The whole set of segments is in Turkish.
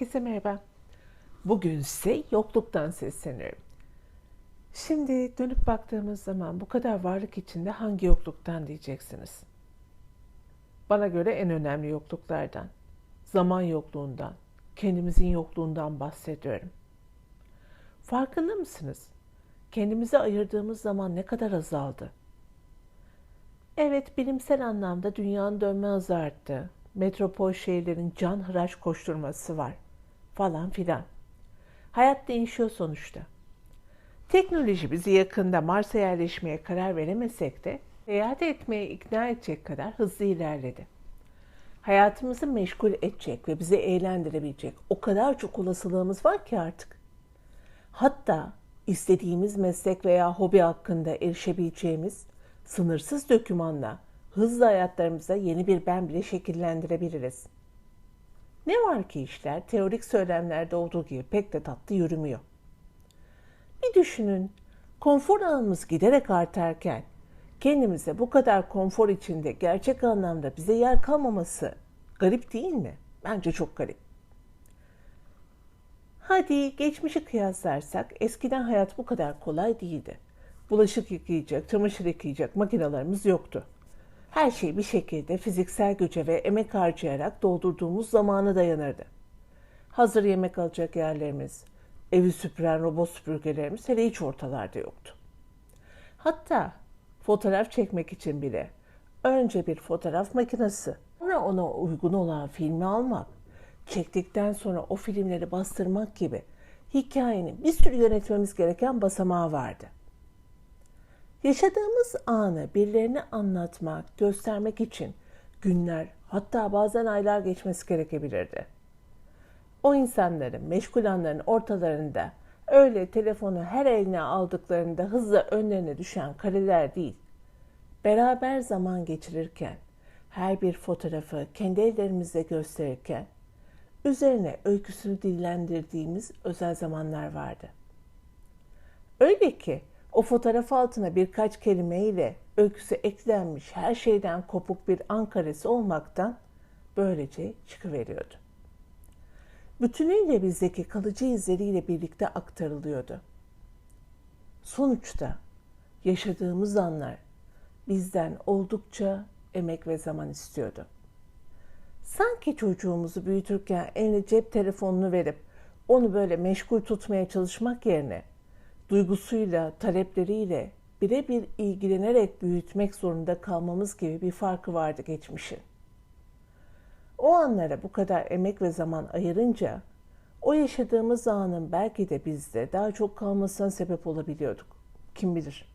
Herkese merhaba. Bugün size yokluktan sesleniyorum. Şimdi dönüp baktığımız zaman bu kadar varlık içinde hangi yokluktan diyeceksiniz? Bana göre en önemli yokluklardan, zaman yokluğundan, kendimizin yokluğundan bahsediyorum. Farkında mısınız? Kendimize ayırdığımız zaman ne kadar azaldı? Evet, bilimsel anlamda dünyanın dönme hızı arttı. Metropol şehirlerin can hıraş koşturması var falan filan. Hayat değişiyor sonuçta. Teknoloji bizi yakında Mars'a yerleşmeye karar veremesek de seyahat etmeye ikna edecek kadar hızlı ilerledi. Hayatımızı meşgul edecek ve bizi eğlendirebilecek o kadar çok olasılığımız var ki artık. Hatta istediğimiz meslek veya hobi hakkında erişebileceğimiz sınırsız dökümanla hızlı hayatlarımıza yeni bir ben bile şekillendirebiliriz. Ne var ki işler teorik söylemlerde olduğu gibi pek de tatlı yürümüyor. Bir düşünün, konfor alanımız giderek artarken kendimize bu kadar konfor içinde gerçek anlamda bize yer kalmaması garip değil mi? Bence çok garip. Hadi geçmişi kıyaslarsak eskiden hayat bu kadar kolay değildi. Bulaşık yıkayacak, çamaşır yıkayacak makinalarımız yoktu. Her şey bir şekilde fiziksel güce ve emek harcayarak doldurduğumuz zamanı dayanırdı. Hazır yemek alacak yerlerimiz, evi süpüren robot süpürgelerimiz hele hiç ortalarda yoktu. Hatta fotoğraf çekmek için bile önce bir fotoğraf makinesi, sonra ona uygun olan filmi almak, çektikten sonra o filmleri bastırmak gibi hikayenin bir sürü yönetmemiz gereken basamağı vardı. Yaşadığımız anı birilerine anlatmak, göstermek için günler hatta bazen aylar geçmesi gerekebilirdi. O insanların meşgul anların ortalarında öyle telefonu her eline aldıklarında hızla önlerine düşen kareler değil, beraber zaman geçirirken, her bir fotoğrafı kendi ellerimizle gösterirken, üzerine öyküsünü dillendirdiğimiz özel zamanlar vardı. Öyle ki o fotoğraf altına birkaç kelimeyle öyküsü eklenmiş her şeyden kopuk bir Ankara'sı olmaktan böylece çıkıveriyordu. Bütünüyle bizdeki kalıcı izleriyle birlikte aktarılıyordu. Sonuçta yaşadığımız anlar bizden oldukça emek ve zaman istiyordu. Sanki çocuğumuzu büyütürken eline cep telefonunu verip onu böyle meşgul tutmaya çalışmak yerine duygusuyla, talepleriyle birebir ilgilenerek büyütmek zorunda kalmamız gibi bir farkı vardı geçmişin. O anlara bu kadar emek ve zaman ayırınca o yaşadığımız anın belki de bizde daha çok kalmasına sebep olabiliyorduk. Kim bilir.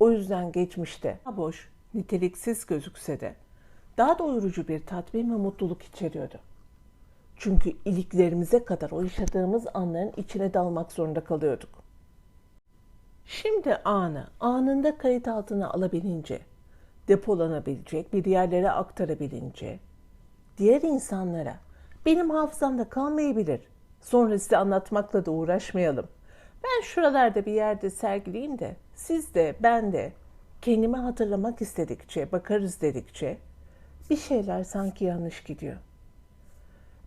O yüzden geçmişte boş, niteliksiz gözükse de daha doyurucu bir tatmin ve mutluluk içeriyordu. Çünkü iliklerimize kadar o yaşadığımız anların içine dalmak zorunda kalıyorduk. Şimdi anı anında kayıt altına alabilince, depolanabilecek, bir yerlere aktarabilince, diğer insanlara benim hafızamda kalmayabilir. Sonra size anlatmakla da uğraşmayalım. Ben şuralarda bir yerde sergileyeyim de siz de ben de kendimi hatırlamak istedikçe, bakarız dedikçe bir şeyler sanki yanlış gidiyor.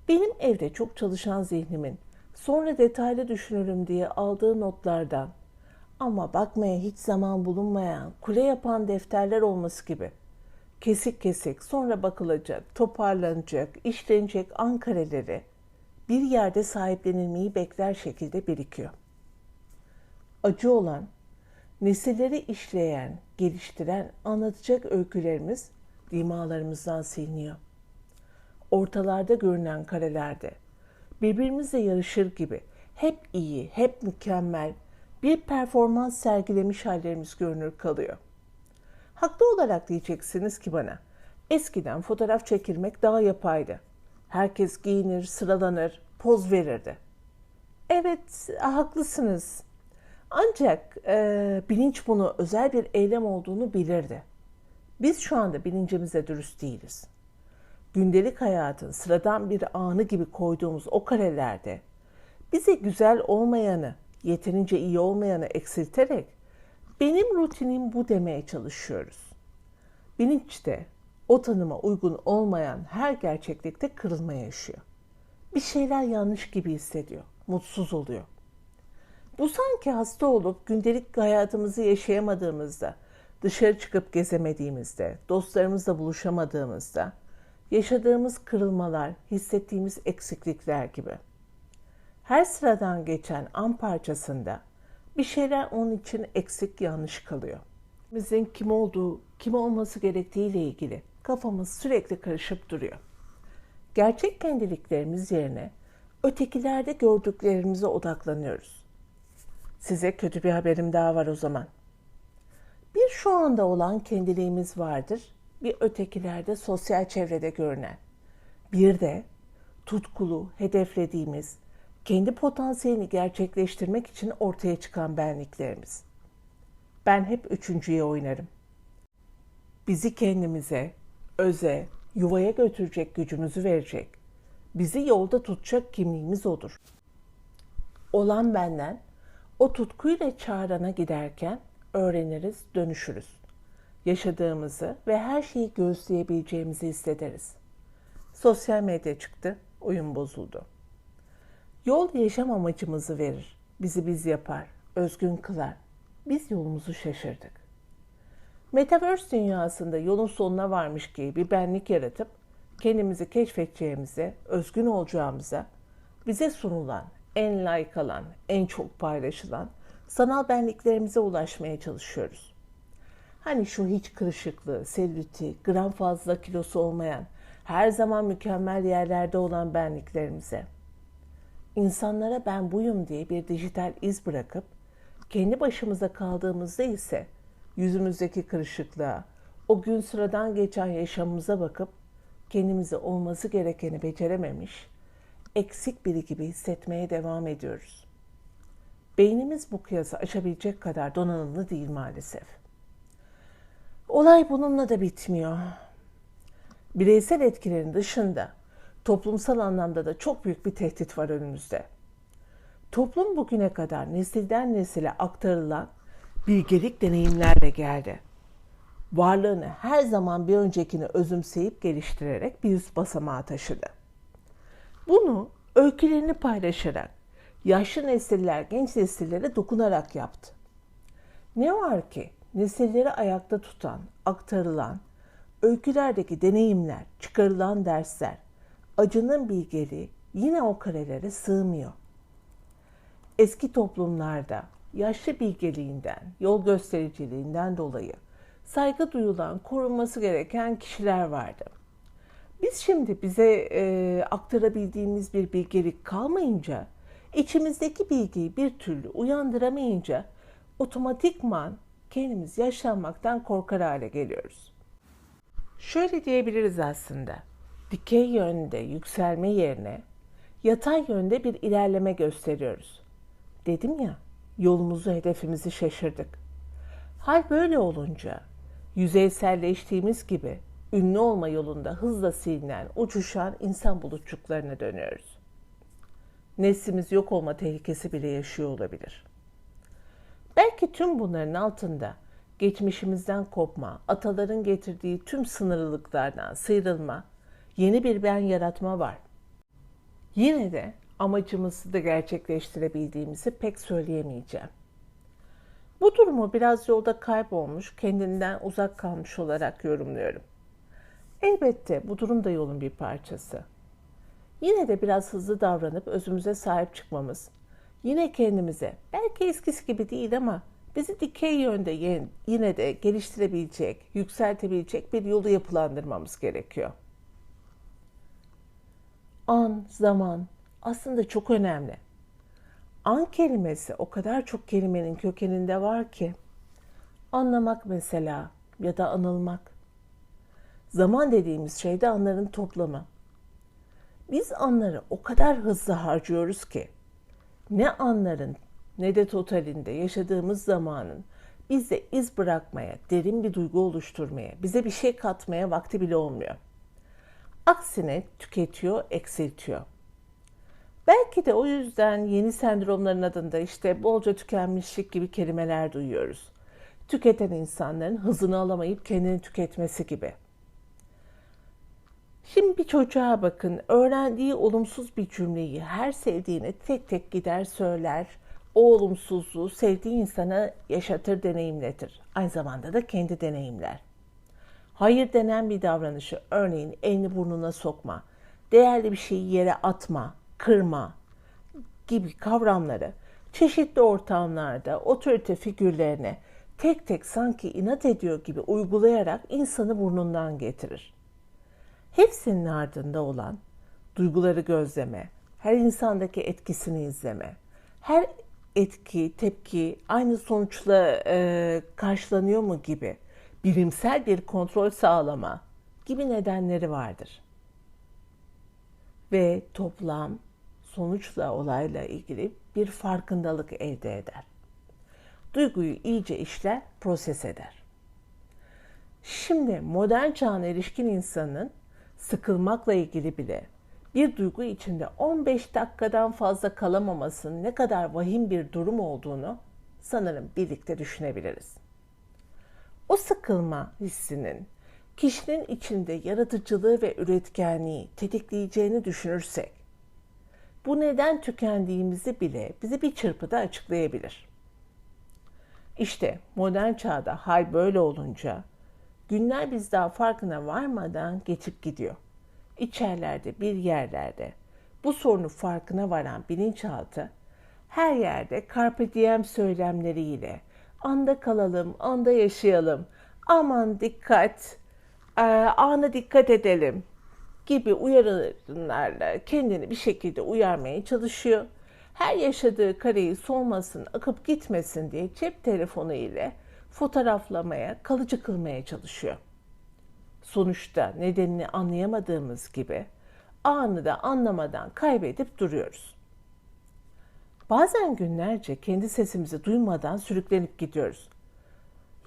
Benim evde çok çalışan zihnimin sonra detaylı düşünürüm diye aldığı notlardan ama bakmaya hiç zaman bulunmayan, kule yapan defterler olması gibi. Kesik kesik sonra bakılacak, toparlanacak, işlenecek ankareleri bir yerde sahiplenilmeyi bekler şekilde birikiyor. Acı olan, nesilleri işleyen, geliştiren, anlatacak öykülerimiz dimalarımızdan siliniyor. Ortalarda görünen karelerde birbirimizle yarışır gibi hep iyi, hep mükemmel, bir performans sergilemiş hallerimiz görünür kalıyor. Haklı olarak diyeceksiniz ki bana, eskiden fotoğraf çekilmek daha yapaydı. Herkes giyinir, sıralanır, poz verirdi. Evet, haklısınız. Ancak e, bilinç bunu özel bir eylem olduğunu bilirdi. Biz şu anda bilincimize dürüst değiliz. Gündelik hayatın sıradan bir anı gibi koyduğumuz o karelerde bize güzel olmayanı, yeterince iyi olmayanı eksilterek benim rutinim bu demeye çalışıyoruz. Bilinçte o tanıma uygun olmayan her gerçeklikte kırılma yaşıyor. Bir şeyler yanlış gibi hissediyor, mutsuz oluyor. Bu sanki hasta olup gündelik hayatımızı yaşayamadığımızda, dışarı çıkıp gezemediğimizde, dostlarımızla buluşamadığımızda, yaşadığımız kırılmalar, hissettiğimiz eksiklikler gibi. Her sıradan geçen an parçasında bir şeyler onun için eksik yanlış kalıyor. Bizim kim olduğu, kim olması gerektiği ile ilgili kafamız sürekli karışıp duruyor. Gerçek kendiliklerimiz yerine ötekilerde gördüklerimize odaklanıyoruz. Size kötü bir haberim daha var o zaman. Bir şu anda olan kendiliğimiz vardır, bir ötekilerde sosyal çevrede görünen. Bir de tutkulu, hedeflediğimiz, kendi potansiyelini gerçekleştirmek için ortaya çıkan benliklerimiz. Ben hep üçüncüye oynarım. Bizi kendimize, öze, yuvaya götürecek gücümüzü verecek. Bizi yolda tutacak kimliğimiz odur. Olan benden o tutkuyla çağrana giderken öğreniriz, dönüşürüz. Yaşadığımızı ve her şeyi göğüsleyebileceğimizi hissederiz. Sosyal medya çıktı, oyun bozuldu. Yol yaşam amacımızı verir, bizi biz yapar, özgün kılar. Biz yolumuzu şaşırdık. Metaverse dünyasında yolun sonuna varmış gibi bir benlik yaratıp kendimizi keşfedeceğimize, özgün olacağımıza, bize sunulan, en layık alan, en çok paylaşılan sanal benliklerimize ulaşmaya çalışıyoruz. Hani şu hiç kırışıklığı, selüliti, gram fazla kilosu olmayan, her zaman mükemmel yerlerde olan benliklerimize. İnsanlara ben buyum diye bir dijital iz bırakıp kendi başımıza kaldığımızda ise yüzümüzdeki kırışıklığa, o gün sıradan geçen yaşamımıza bakıp kendimize olması gerekeni becerememiş, eksik biri gibi hissetmeye devam ediyoruz. Beynimiz bu kıyası aşabilecek kadar donanımlı değil maalesef. Olay bununla da bitmiyor. Bireysel etkilerin dışında toplumsal anlamda da çok büyük bir tehdit var önümüzde. Toplum bugüne kadar nesilden nesile aktarılan bilgelik deneyimlerle geldi. Varlığını her zaman bir öncekini özümseyip geliştirerek bir üst basamağa taşıdı. Bunu öykülerini paylaşarak, yaşlı nesiller genç nesillere dokunarak yaptı. Ne var ki nesilleri ayakta tutan, aktarılan, öykülerdeki deneyimler, çıkarılan dersler, acının bilgeliği yine o karelere sığmıyor. Eski toplumlarda yaşlı bilgeliğinden, yol göstericiliğinden dolayı saygı duyulan, korunması gereken kişiler vardı. Biz şimdi bize e, aktarabildiğimiz bir bilgelik kalmayınca, içimizdeki bilgiyi bir türlü uyandıramayınca otomatikman kendimiz yaşlanmaktan korkar hale geliyoruz. Şöyle diyebiliriz aslında. Dikey yönde yükselme yerine yatay yönde bir ilerleme gösteriyoruz. Dedim ya, yolumuzu, hedefimizi şaşırdık. Hal böyle olunca yüzeyselleştiğimiz gibi ünlü olma yolunda hızla silinen, uçuşan insan bulutçuklarına dönüyoruz. Neslimiz yok olma tehlikesi bile yaşıyor olabilir. Belki tüm bunların altında geçmişimizden kopma, ataların getirdiği tüm sınırlılıklardan sıyrılma, yeni bir ben yaratma var. Yine de amacımızı da gerçekleştirebildiğimizi pek söyleyemeyeceğim. Bu durumu biraz yolda kaybolmuş, kendinden uzak kalmış olarak yorumluyorum. Elbette bu durum da yolun bir parçası. Yine de biraz hızlı davranıp özümüze sahip çıkmamız, yine kendimize belki eskisi gibi değil ama bizi dikey yönde yine de geliştirebilecek, yükseltebilecek bir yolu yapılandırmamız gerekiyor. An, zaman aslında çok önemli. An kelimesi o kadar çok kelimenin kökeninde var ki anlamak mesela ya da anılmak. Zaman dediğimiz şey de anların toplamı. Biz anları o kadar hızlı harcıyoruz ki ne anların ne de totalinde yaşadığımız zamanın bizde iz bırakmaya, derin bir duygu oluşturmaya, bize bir şey katmaya vakti bile olmuyor. Aksine tüketiyor, eksiltiyor. Belki de o yüzden yeni sendromların adında işte bolca tükenmişlik gibi kelimeler duyuyoruz. Tüketen insanların hızını alamayıp kendini tüketmesi gibi. Şimdi bir çocuğa bakın, öğrendiği olumsuz bir cümleyi her sevdiğine tek tek gider söyler. O olumsuzluğu sevdiği insana yaşatır, deneyimletir. Aynı zamanda da kendi deneyimler. Hayır denen bir davranışı, örneğin elini burnuna sokma, değerli bir şeyi yere atma, kırma gibi kavramları çeşitli ortamlarda otorite figürlerine tek tek sanki inat ediyor gibi uygulayarak insanı burnundan getirir. Hepsinin ardında olan duyguları gözleme, her insandaki etkisini izleme, her etki, tepki aynı sonuçla e, karşılanıyor mu gibi bilimsel bir kontrol sağlama gibi nedenleri vardır. Ve toplam sonuçla olayla ilgili bir farkındalık elde eder. Duyguyu iyice işler, proses eder. Şimdi modern çağın erişkin insanın sıkılmakla ilgili bile bir duygu içinde 15 dakikadan fazla kalamamasının ne kadar vahim bir durum olduğunu sanırım birlikte düşünebiliriz. O sıkılma hissinin kişinin içinde yaratıcılığı ve üretkenliği tetikleyeceğini düşünürsek, bu neden tükendiğimizi bile bize bir çırpıda açıklayabilir. İşte modern çağda hal böyle olunca günler biz daha farkına varmadan geçip gidiyor. İçerlerde bir yerlerde bu sorunu farkına varan bilinçaltı her yerde carpe diem söylemleriyle anda kalalım, anda yaşayalım, aman dikkat, e, ana dikkat edelim gibi uyarılarla kendini bir şekilde uyarmaya çalışıyor. Her yaşadığı kareyi solmasın, akıp gitmesin diye cep telefonu ile fotoğraflamaya, kalıcı kılmaya çalışıyor. Sonuçta nedenini anlayamadığımız gibi anı da anlamadan kaybedip duruyoruz. Bazen günlerce kendi sesimizi duymadan sürüklenip gidiyoruz.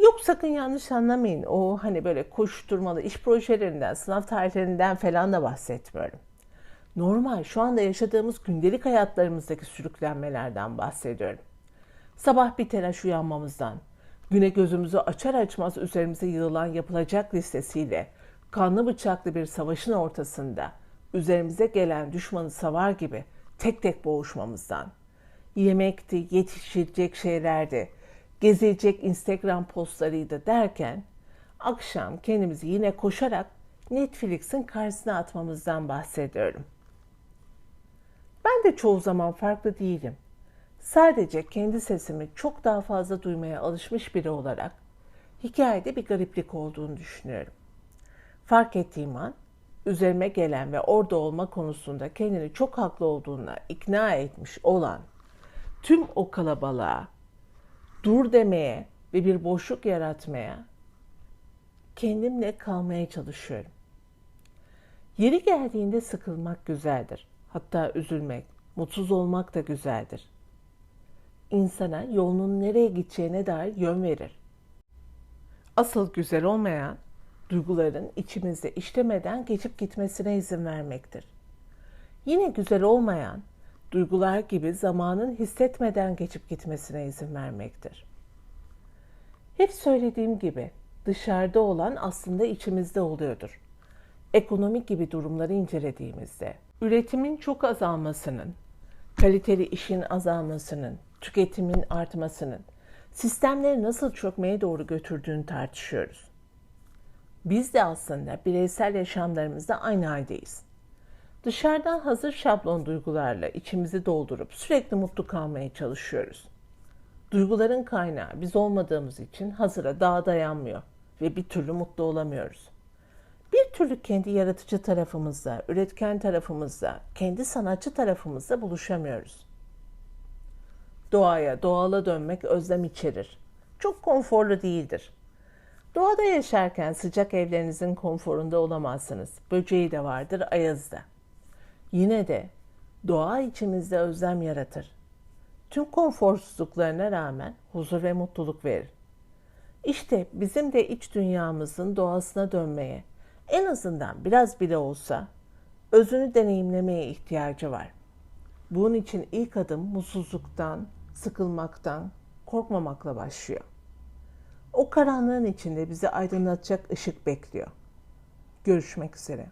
Yok sakın yanlış anlamayın. O hani böyle koşturmalı iş projelerinden, sınav tarihlerinden falan da bahsetmiyorum. Normal şu anda yaşadığımız gündelik hayatlarımızdaki sürüklenmelerden bahsediyorum. Sabah bir telaş uyanmamızdan, güne gözümüzü açar açmaz üzerimize yığılan yapılacak listesiyle kanlı bıçaklı bir savaşın ortasında üzerimize gelen düşmanı savar gibi tek tek boğuşmamızdan, yemekti, yetişecek şeylerdi, gezilecek Instagram postlarıydı derken akşam kendimizi yine koşarak Netflix'in karşısına atmamızdan bahsediyorum. Ben de çoğu zaman farklı değilim. Sadece kendi sesimi çok daha fazla duymaya alışmış biri olarak hikayede bir gariplik olduğunu düşünüyorum. Fark ettiğim an üzerime gelen ve orada olma konusunda kendini çok haklı olduğuna ikna etmiş olan tüm o kalabalığa dur demeye ve bir boşluk yaratmaya kendimle kalmaya çalışıyorum. Yeri geldiğinde sıkılmak güzeldir. Hatta üzülmek, mutsuz olmak da güzeldir. İnsana yolunun nereye gideceğine dair yön verir. Asıl güzel olmayan duyguların içimizde işlemeden geçip gitmesine izin vermektir. Yine güzel olmayan duygular gibi zamanın hissetmeden geçip gitmesine izin vermektir. Hep söylediğim gibi dışarıda olan aslında içimizde oluyordur. Ekonomik gibi durumları incelediğimizde üretimin çok azalmasının, kaliteli işin azalmasının, tüketimin artmasının sistemleri nasıl çökmeye doğru götürdüğünü tartışıyoruz. Biz de aslında bireysel yaşamlarımızda aynı haldeyiz. Dışarıdan hazır şablon duygularla içimizi doldurup sürekli mutlu kalmaya çalışıyoruz. Duyguların kaynağı biz olmadığımız için hazıra daha dayanmıyor ve bir türlü mutlu olamıyoruz. Bir türlü kendi yaratıcı tarafımızda, üretken tarafımızda, kendi sanatçı tarafımızda buluşamıyoruz. Doğaya, doğala dönmek özlem içerir. Çok konforlu değildir. Doğada yaşarken sıcak evlerinizin konforunda olamazsınız. Böceği de vardır, ayazı da. Yine de doğa içimizde özlem yaratır. Tüm konforsuzluklarına rağmen huzur ve mutluluk verir. İşte bizim de iç dünyamızın doğasına dönmeye, en azından biraz bile olsa özünü deneyimlemeye ihtiyacı var. Bunun için ilk adım mutsuzluktan, sıkılmaktan, korkmamakla başlıyor. O karanlığın içinde bizi aydınlatacak ışık bekliyor. Görüşmek üzere.